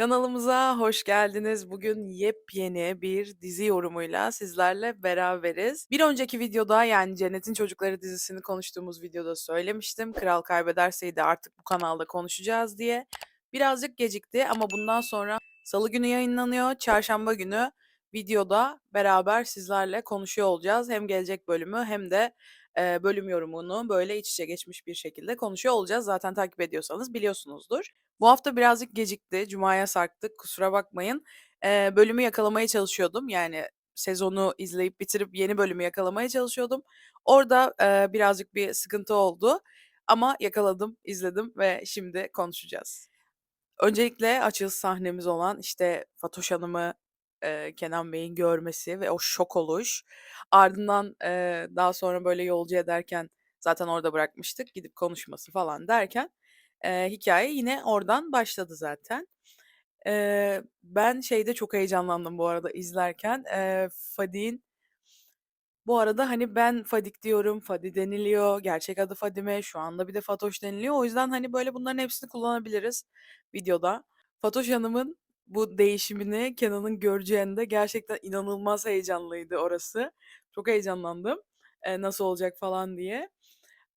Kanalımıza hoş geldiniz. Bugün yepyeni bir dizi yorumuyla sizlerle beraberiz. Bir önceki videoda yani Cennet'in Çocukları dizisini konuştuğumuz videoda söylemiştim. Kral kaybederseydi artık bu kanalda konuşacağız diye. Birazcık gecikti ama bundan sonra salı günü yayınlanıyor. Çarşamba günü videoda beraber sizlerle konuşuyor olacağız. Hem gelecek bölümü hem de e, bölüm yorumunu böyle iç içe geçmiş bir şekilde konuşuyor olacağız. Zaten takip ediyorsanız biliyorsunuzdur. Bu hafta birazcık gecikti. Cuma'ya sarktık. Kusura bakmayın. Eee, bölümü yakalamaya çalışıyordum. Yani sezonu izleyip bitirip yeni bölümü yakalamaya çalışıyordum. Orada, eee, birazcık bir sıkıntı oldu ama yakaladım, izledim ve şimdi konuşacağız. Öncelikle açılış sahnemiz olan, işte, Fatoş Hanım'ı, eee, Kenan Bey'in görmesi ve o şok oluş. Ardından, eee, daha sonra, böyle, yolcu ederken zaten orada bırakmıştık, gidip konuşması falan derken, eee, hikâye yine oradan başladı zaten. Eee, ben şeyde çok heyecanlandım bu arada izlerken, eee, Fadik'in bu arada, hani, ben Fadik diyorum, Fadi deniliyor, gerçek adı Fadime, şu anda bir de Fatoş deniliyor. O yüzden, hani, böyle bunların hepsini kullanabiliriz videoda. Fatoş Hanım'ın bu değişimini Kenan'ın göreceğinde gerçekten inanılmaz heyecanlıydı orası. Çok heyecanlandım, eee, nasıl olacak falan diye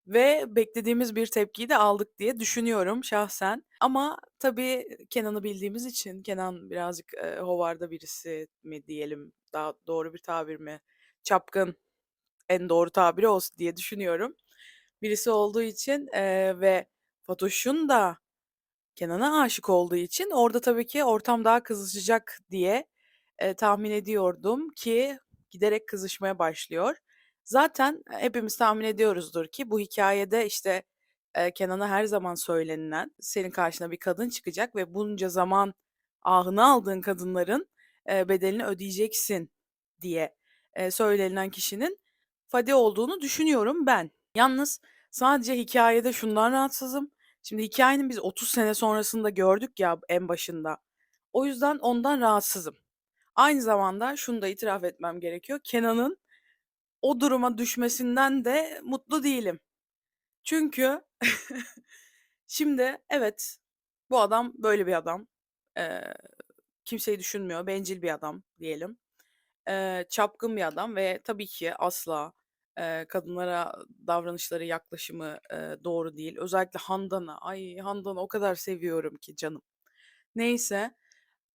ve beklediğimiz bir tepkiyi de aldık diye düşünüyorum şahsen. Ama tabii Kenan'ı bildiğimiz için Kenan birazcık, eee, hovarda birisi mi diyelim, daha doğru bir tabir mi? Çapkın en doğru tabiri o diye düşünüyorum. Birisi olduğu için, eee, ve Fatoş'un da Kenan'a aşık olduğu için orada tabii ki ortam daha kızışacak diye, eee, tahmin ediyordum ki giderek kızışmaya başlıyor. Zaten hepimiz tahmin ediyoruzdur ki bu hikâyede, işte, eee, Kenan'a her zaman söylenilen, senin karşına bir kadın çıkacak ve bunca zaman ahını aldığın kadınların, eee, bedelini ödeyeceksin diye, eee, söylenilen kişinin Fadi olduğunu düşünüyorum ben. Yalnız sadece hikâyede şundan rahatsızım. Şimdi hikâyenin biz 30 sene sonrasında gördük ya en başında. O yüzden ondan rahatsızım. Aynı zamanda şunu da itiraf etmem gerekiyor. Kenan'ın o duruma düşmesinden de mutlu değilim. Çünkü şimdi evet, bu adam böyle bir adam. Eee, kimseyi düşünmüyor, bencil bir adam diyelim. Eee, çapkın bir adam ve tabii ki asla, eee, kadınlara davranışları, yaklaşımı, eee, doğru değil. Özellikle Handan'a. Ay, Handan'ı o kadar seviyorum ki canım. Neyse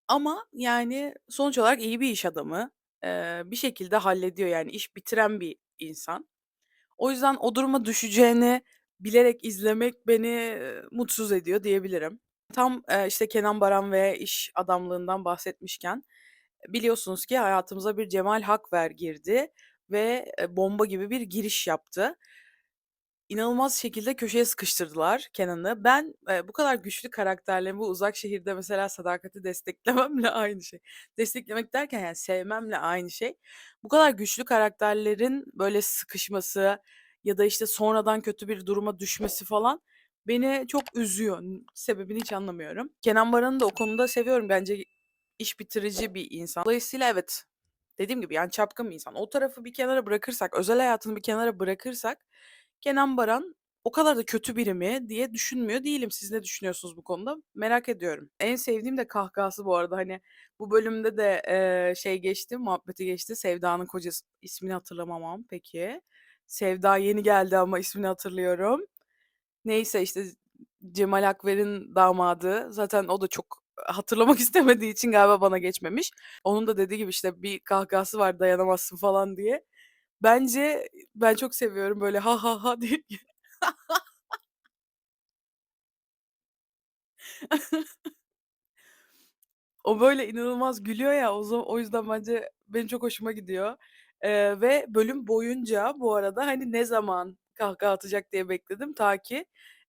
ama yani sonuç olarak iyi bir iş adamı. Eee, bir şekilde hallediyor yani iş bitiren bir insan. O yüzden o duruma düşeceğini bilerek izlemek beni, mutsuz ediyor diyebilirim. Tam, eee, işte Kenan Baran ve iş adamlığından bahsetmişken biliyorsunuz ki hayatımıza bir Cemal Hakver girdi ve, bomba gibi bir giriş yaptı. İnanılmaz şekilde köşeye sıkıştırdılar Kenan'ı. Ben, eee, bu kadar güçlü karakterlerin bu uzak şehirde mesela Sadakat'i desteklememle aynı şey. Desteklemek derken yani sevmemle aynı şey. Bu kadar güçlü karakterlerin böyle sıkışması ya da, işte, sonradan kötü bir duruma düşmesi falan beni çok üzüyor. Sebebini hiç anlamıyorum. Kenan Baran'ı da o konuda seviyorum. Bence iş bitirici bir insan. Dolayısıyla evet, dediğim gibi, yani, çapkın bir insan. O tarafı bir kenara bırakırsak, özel hayatını bir kenara bırakırsak Kenan Baran o kadar da kötü biri mi diye düşünmüyor değilim. Siz ne düşünüyorsunuz bu konuda? Merak ediyorum. En sevdiğim de kahkahası bu arada. Hani, bu bölümde de, eee, şey geçti, muhabbeti geçti. Sevda'nın kocası ismini hatırlamamam peki. Sevda yeni geldi ama ismini hatırlıyorum. Neyse, işte, Cemal Akver'in damadı. Zaten o da çok hatırlamak istemediği için galiba bana geçmemiş. Onun da dediği gibi, işte, bir kahkahası var dayanamazsın falan diye. Bence ben çok seviyorum böyle ha ha ha diye. O böyle inanılmaz gülüyor ya, o o yüzden bence benim çok hoşuma gidiyor. Eee, ve bölüm boyunca bu arada, hani, ne zaman kahkaha atacak diye bekledim ta ki,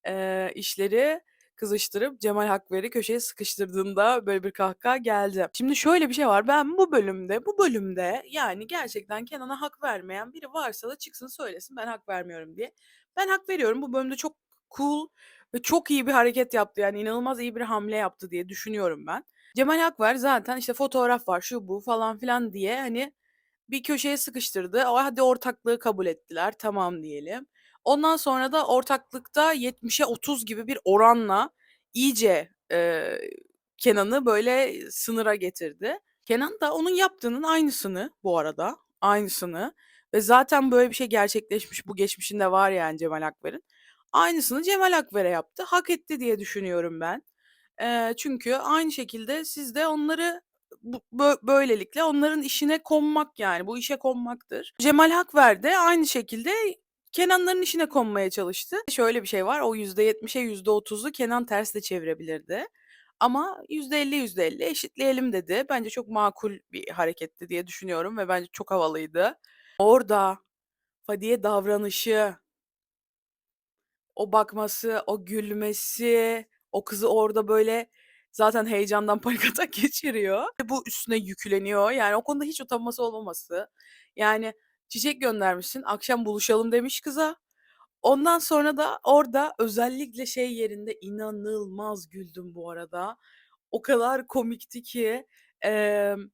eee, işleri kızıştırıp Cemal Hakver'i köşeye sıkıştırdığında böyle bir kahkaha geldi. Şimdi şöyle bir şey var, ben bu bölümde bu bölümde, yani, gerçekten Kenan'a hak vermeyen biri varsa da çıksın söylesin ben hak vermiyorum diye. Ben hak veriyorum. Bu bölümde çok cool ve çok iyi bir hareket yaptı, yani, inanılmaz iyi bir hamle yaptı diye düşünüyorum ben. Cemal Akver zaten, işte, fotoğraf var, şu bu falan filan diye, hani, bir köşeye sıkıştırdı. O hadi ortaklığı kabul ettiler, tamam diyelim. Ondan sonra da ortaklıkta 70'e 30 gibi bir oranla iyice, eee, Kenan'ı böyle sınıra getirdi. Kenan da onun yaptığının aynısını bu arada, aynısını ve zaten böyle bir şey gerçekleşmiş, bu geçmişinde var yani Cemal Akver'in. Aynısını Cemal Akver'e yaptı. Hak etti diye düşünüyorum ben. Eee, çünkü aynı şekilde siz de onları bu bö böylelikle onların işine konmak yani bu işe konmaktır. Cemal Akver de aynı şekilde Kenan'ların işine konmaya çalıştı. Şöyle bir şey var, o %70'e %30'u Kenan ters de çevirebilirdi ama %50 %50 eşitleyelim dedi. Bence çok makul bir hareketti diye düşünüyorum ve bence çok havalıydı. Orada Fadiye davranışı o bakması, o gülmesi, o kızı orada böyle zaten heyecandan panik atak geçiriyor. Bu üstüne yükleniyor. Yani o konuda hiç utanması olmaması. Yani çiçek göndermişsin, akşam buluşalım demiş kıza. Ondan sonra da orada özellikle şey yerinde inanılmaz güldüm bu arada. O kadar komikti ki, emm,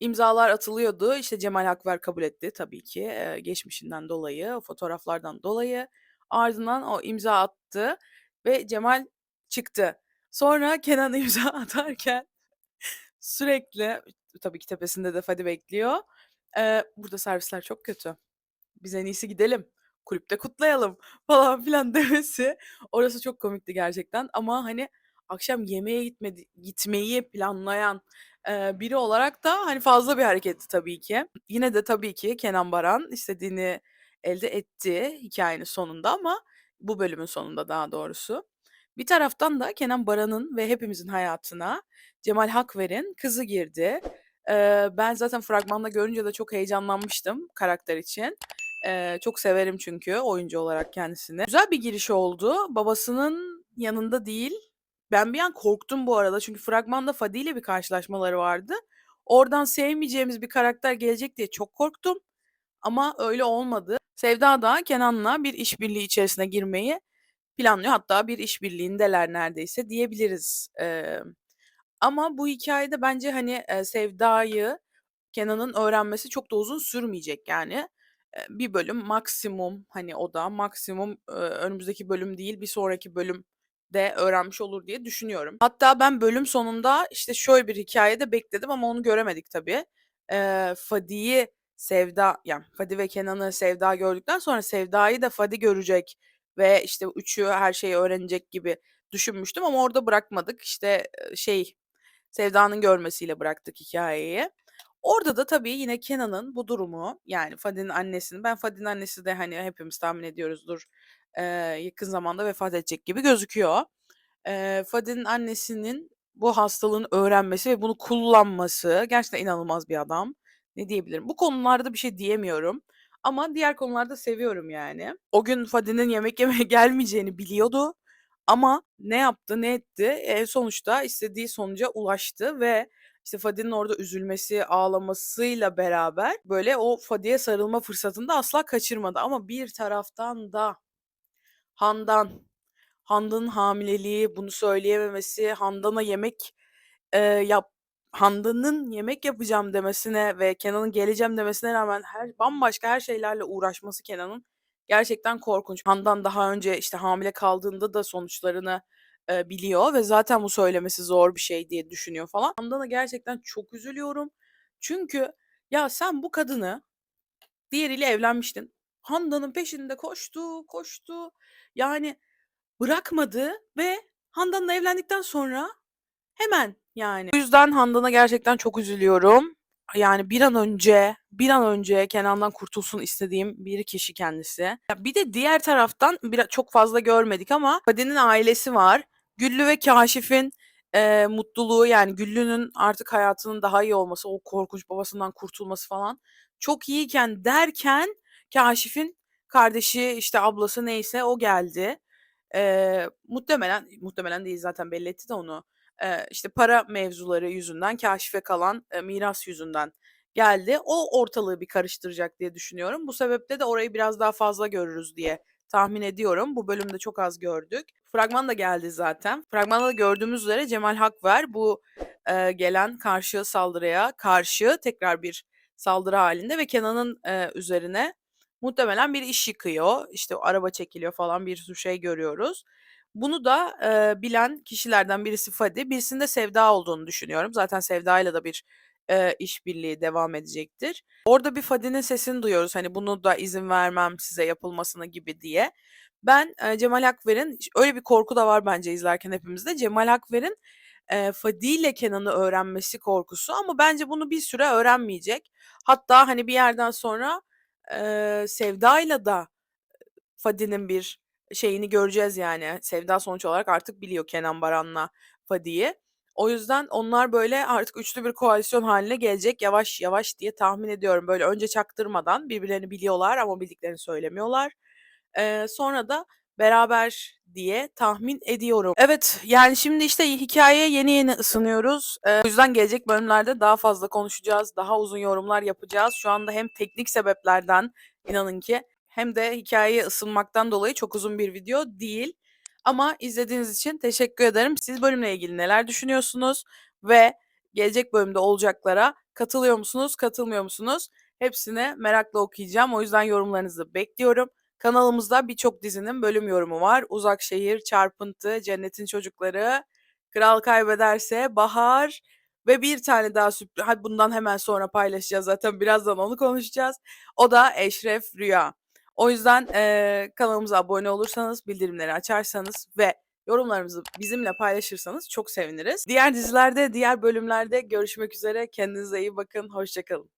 imzalar atılıyordu. İşte Cemal Akver kabul etti tabii ki, eee, geçmişinden dolayı, o fotoğraflardan dolayı. Ardından o imza attı ve Cemal çıktı. Sonra Kenan imza atarken sürekli, tabii ki tepesinde de Fadi bekliyor. Eee, "Burada servisler çok kötü. Biz en iyisi gidelim, kulüpte kutlayalım." falan filan demesi orası çok komikti gerçekten ama, hani, akşam yemeğe gitmedi gitmeyi planlayan, eee, biri olarak da, hani, fazla bir hareketti tabii ki. Yine de tabii ki Kenan Baran istediğini elde etti hikâyenin sonunda ama bu bölümün sonunda daha doğrusu. Bir taraftan da Kenan Baran'ın ve hepimizin hayatına Cemal Hakver'in kızı girdi. Eee, ben zaten fragmanda görünce de çok heyecanlanmıştım karakter için. Eee, çok severim çünkü oyuncu olarak kendisini. Güzel bir giriş oldu. Babasının yanında değil. Ben bir an korktum bu arada çünkü fragmanda Fadi ile bir karşılaşmaları vardı. Oradan sevmeyeceğimiz bir karakter gelecek diye çok korktum ama öyle olmadı. Sevda da Kenan'la bir işbirliği içerisine girmeyi planlıyor. Hatta bir işbirliğindeler neredeyse diyebiliriz. Emm, ama bu hikâyede bence, hani, eee, Sevda'yı Kenan'ın öğrenmesi çok da uzun sürmeyecek yani. Eee, 1 bölüm maksimum, hani, o da maksimum, eee, önümüzdeki bölüm değil, bir sonraki bölümde öğrenmiş olur diye düşünüyorum. Hatta ben bölüm sonunda, işte, şöyle bir hikâye de bekledim ama onu göremedik tabii. Eee, Fadi'yi Sevda, yani, Fadi ve Kenan'ı Sevda gördükten sonra Sevda'yı da Fadi görecek ve, işte, üçü her şeyi öğrenecek gibi düşünmüştüm ama orada bırakmadık. İşte, şey, Sevda'nın görmesiyle bıraktık hikâyeyi. Orada da tabii yine Kenan'ın bu durumu, yani, Fadi'nin annesinin ben Fadi'nin annesi de, hani, hepimiz tahmin ediyoruzdur, eee, yakın zamanda vefat edecek gibi gözüküyor. Eee, Fadi'nin annesinin bu hastalığını öğrenmesi ve bunu kullanması gerçekten inanılmaz bir adam. Ne diyebilirim? Bu konularda bir şey diyemiyorum ama diğer konularda seviyorum yani. O gün Fadi'nin yemek yemeye gelmeyeceğini biliyordu ama ne yaptı, ne etti? Eee, sonuçta istediği sonuca ulaştı ve, işte, Fadi'nin orada üzülmesi, ağlamasıyla beraber, böyle, o Fadi'ye sarılma fırsatını da asla kaçırmadı ama bir taraftan da Handan, Handan'ın hamileliği, bunu söyleyememesi, Handan'a yemek, eee, yap Handan'ın yemek yapacağım demesine ve Kenan'ın geleceğim demesine rağmen her bambaşka her şeylerle uğraşması Kenan'ın gerçekten korkunç. Handan daha önce, işte, hamile kaldığında da sonuçlarını, eee, biliyor ve zaten bu söylemesi zor bir şey diye düşünüyor falan. Handan'a gerçekten çok üzülüyorum. Çünkü ya sen bu kadını diğeriyle evlenmiştin. Handan'ın peşinde koştu, koştu. Yani bırakmadı ve Handan'la evlendikten sonra hemen, yani. O yüzden Handan'a gerçekten çok üzülüyorum. Yani bir an önce, bir an önce Kenan'dan kurtulsun istediğim bir kişi kendisi. Ya, bir de diğer taraftan bira çok fazla görmedik ama Fadi'nin ailesi var. Güllü ve Kâşif'in, eee, mutluluğu, yani, Güllü'nün artık hayatının daha iyi olması, o korkunç babasından kurtulması falan çok iyiyken derken Kâşif'in kardeşi, işte, ablası neyse o geldi. Eee, muhtemelen, muhtemelen değil zaten belli etti de onu. Eee, işte, para mevzuları yüzünden, Kâşif'e kalan, eee, miras yüzünden geldi. O ortalığı bir karıştıracak diye düşünüyorum. Bu sebeple de orayı biraz daha fazla görürüz diye tahmin ediyorum. Bu bölümde çok az gördük. Fragman da geldi zaten. Fragmanda da gördüğümüz üzere Cemal Hakver bu, eee, gelen karşı saldırıya karşı tekrar bir saldırı hâlinde ve Kenan'ın, eee, üzerine muhtemelen bir iş yıkıyor. İşte, araba çekiliyor falan bir sürü şey görüyoruz. Bunu da, eee, bilen kişilerden birisi Fadi, birisinin Sevda olduğunu düşünüyorum. Zaten Sevda'yla da bir, eee, işbirliği devam edecektir. Orada bir Fadi'nin sesini duyuyoruz, hani, "Bunu da izin vermem size yapılmasına." gibi diye. Ben, eee, Cemal Akver'in öyle bir korku da var bence izlerken hepimizde. Cemal Akver'in, eee, Fadi ile Kenan'ı öğrenmesi korkusu ama bence bunu bir süre öğrenmeyecek. Hatta, hani, bir yerden sonra, eee, Sevda'yla da Fadi'nin bir şeyini göreceğiz yani. Sevda sonuç olarak artık biliyor Kenan Baran'la Fadi'yi. O yüzden onlar böyle artık üçlü bir koalisyon haline gelecek yavaş yavaş diye tahmin ediyorum. Böyle önce çaktırmadan birbirlerini biliyorlar ama bildiklerini söylemiyorlar. Eee, sonra da beraber diye tahmin ediyorum. Evet, yani şimdi işte hikâyeye yeni yeni ısınıyoruz. Eee, o yüzden gelecek bölümlerde daha fazla konuşacağız, daha uzun yorumlar yapacağız. Şu anda hem teknik sebeplerden inanın ki hem de hikâyeye ısınmaktan dolayı çok uzun bir video değil. Ama izlediğiniz için teşekkür ederim. Siz bölümle ilgili neler düşünüyorsunuz ve gelecek bölümde olacaklara katılıyor musunuz, katılmıyor musunuz? Hepsini merakla okuyacağım. O yüzden yorumlarınızı bekliyorum. Kanalımızda birçok dizinin bölüm yorumu var. Uzak Şehir, Çarpıntı, Cennetin Çocukları, Kral Kaybederse, Bahar ve bir tane daha sürpriz. Bundan hemen sonra paylaşacağız zaten. Birazdan onu konuşacağız. O da Eşref Rüya. O yüzden eee, kanalımıza abone olursanız, bildirimleri açarsanız ve yorumlarınızı bizimle paylaşırsanız çok seviniriz. Diğer dizilerde, diğer bölümlerde görüşmek üzere. Kendinize iyi bakın. Hoşça kalın.